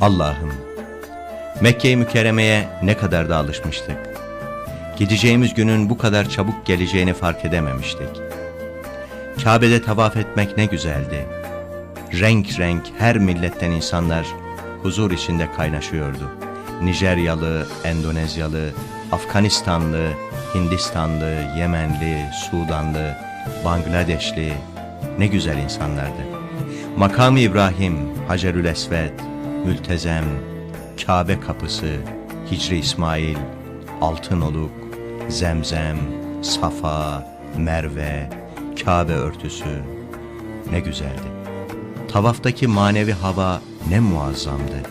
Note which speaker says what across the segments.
Speaker 1: Allah'ım, Mekke-i Mükerreme'ye ne kadar da alışmıştık. Gideceğimiz günün bu kadar çabuk geleceğini fark edememiştik. Kabe'de tavaf etmek ne güzeldi. Renk renk her milletten insanlar huzur içinde kaynaşıyordu. Nijeryalı, Endonezyalı, Afganistanlı, Hindistanlı, Yemenli, Sudanlı, Bangladeşli ne güzel insanlardı. Makam İbrahim, Hacerül Esved, Mültezem, Kabe kapısı, Hicri İsmail, Altınoluk, Zemzem, Safa, Merve, Kabe örtüsü ne güzeldi. Tavaftaki manevi hava ne muazzamdı.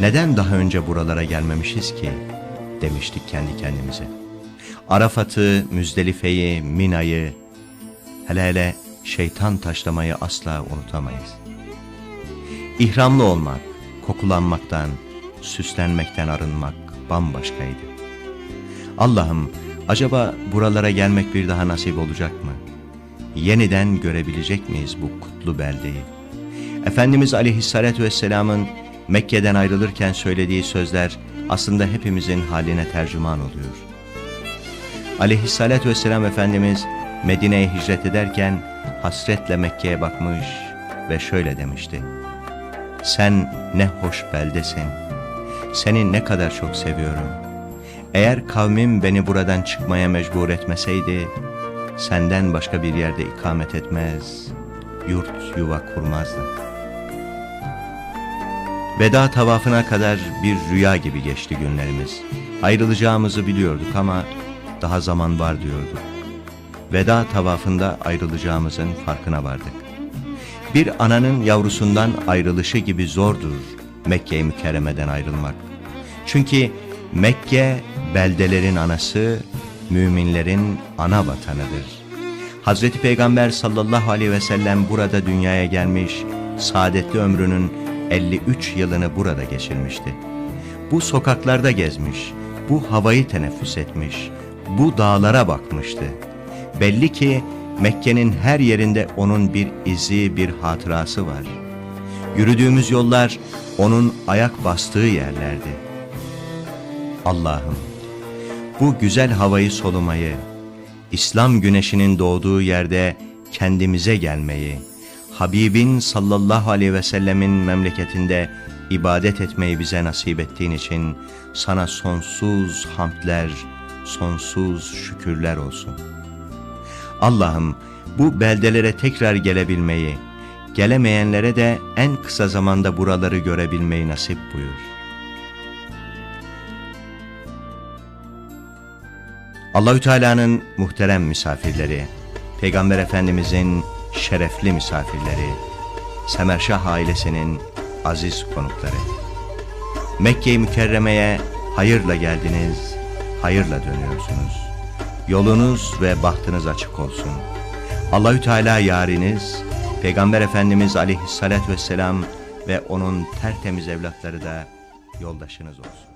Speaker 1: Neden daha önce buralara gelmemişiz ki? Demiştik kendi kendimize. Arafat'ı, Müzdelife'yi, Mina'yı, hele hele şeytan taşlamayı asla unutamayız. İhramlı olmak, kokulanmaktan, süslenmekten arınmak bambaşkaydı. Allah'ım acaba buralara gelmek bir daha nasip olacak mı? Yeniden görebilecek miyiz bu kutlu beldeyi? Efendimiz Aleyhisselatü Vesselam'ın Mekke'den ayrılırken söylediği sözler aslında hepimizin haline tercüman oluyor. Aleyhisselatü Vesselam Efendimiz Medine'ye hicret ederken hasretle Mekke'ye bakmış ve şöyle demişti. Sen ne hoş beldesin. Seni ne kadar çok seviyorum. Eğer kavmim beni buradan çıkmaya mecbur etmeseydi, senden başka bir yerde ikamet etmez, yurt yuva kurmazdım. Veda tavafına kadar bir rüya gibi geçti günlerimiz. Ayrılacağımızı biliyorduk ama daha zaman var diyorduk. Veda tavafında ayrılacağımızın farkına vardık. Bir ananın yavrusundan ayrılışı gibi zordur Mekke-i Mükerreme'den ayrılmak. Çünkü Mekke beldelerin anası, müminlerin ana vatanıdır. Hazreti Peygamber sallallahu aleyhi ve sellem burada dünyaya gelmiş, saadetli ömrünün 53 yılını burada geçirmişti. Bu sokaklarda gezmiş, bu havayı teneffüs etmiş, bu dağlara bakmıştı. Belli ki Mekke'nin her yerinde onun bir izi, bir hatırası var. Yürüdüğümüz yollar onun ayak bastığı yerlerdi. Allah'ım, bu güzel havayı solumayı, İslam güneşinin doğduğu yerde kendimize gelmeyi, Habibin sallallahu aleyhi ve sellemin memleketinde ibadet etmeyi bize nasip ettiğin için sana sonsuz hamdler, sonsuz şükürler olsun. Allah'ım bu beldelere tekrar gelebilmeyi, gelemeyenlere de en kısa zamanda buraları görebilmeyi nasip buyur. Allahü Teala'nın muhterem misafirleri, Peygamber Efendimizin şerefli misafirleri, Semerşah ailesinin aziz konukları. Mekke-i Mükerreme'ye hayırla geldiniz, hayırla dönüyorsunuz. Yolunuz ve bahtınız açık olsun. Allahü Teala yariniz, Peygamber Efendimiz Aleyhisselatü Vesselam ve onun tertemiz evlatları da yoldaşınız olsun.